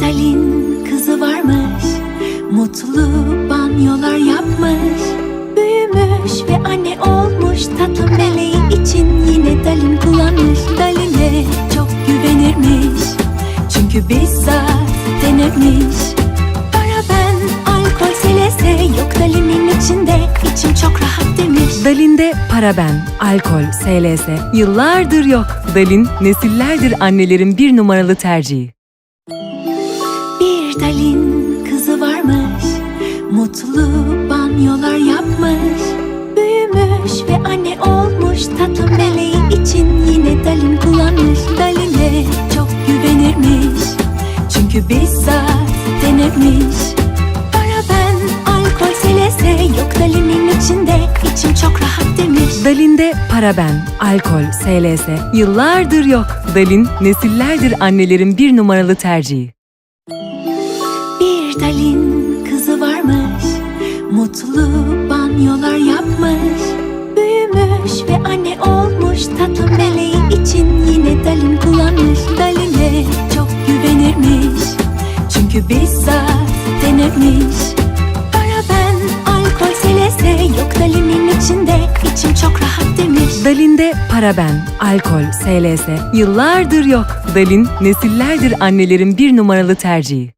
Dalin kızı varmış Mutlu banyolar yapmış. Büyümüş ve anne olmuş Tatlım meleği için yine Dalin kullanmış. Dalin'e çok güvenirmiş Çünkü bizzat denemiş Paraben, alkol, selese Yok Dalin'in içinde içim çok rahat demiş. Dalin'de paraben, alkol, SLS yıllardır yok. Dalin, nesillerdir annelerin bir numaralı tercihi. Bir Dalin kızı varmış Mutlu banyolar yapmış. Büyümüş ve anne olmuş Tatlım meleği için yine Dalin kullanmış. Dalin'e çok güvenirmiş Çünkü bizzat denemiş Paraben, alkol, selese Yok Dalin'in içinde içim çok rahat demiş. Dalin'de paraben, alkol, SLS yıllardır yok. Dalin, nesillerdir annelerin bir numaralı tercihi. Bir Dalin kızı varmış Mutlu banyolar yapmış. Büyümüş ve anne olmuş Tatlım meleği için yine Dalin kullanmış. Dalin'e çok güvenirmiş Çünkü bizzat denemiş Paraben, alkol, selese Yok Dalin'in içinde içim çok rahat demiş. Dalin'de paraben, alkol, SLS yıllardır yok. Dalin, nesillerdir annelerin bir numaralı tercihi.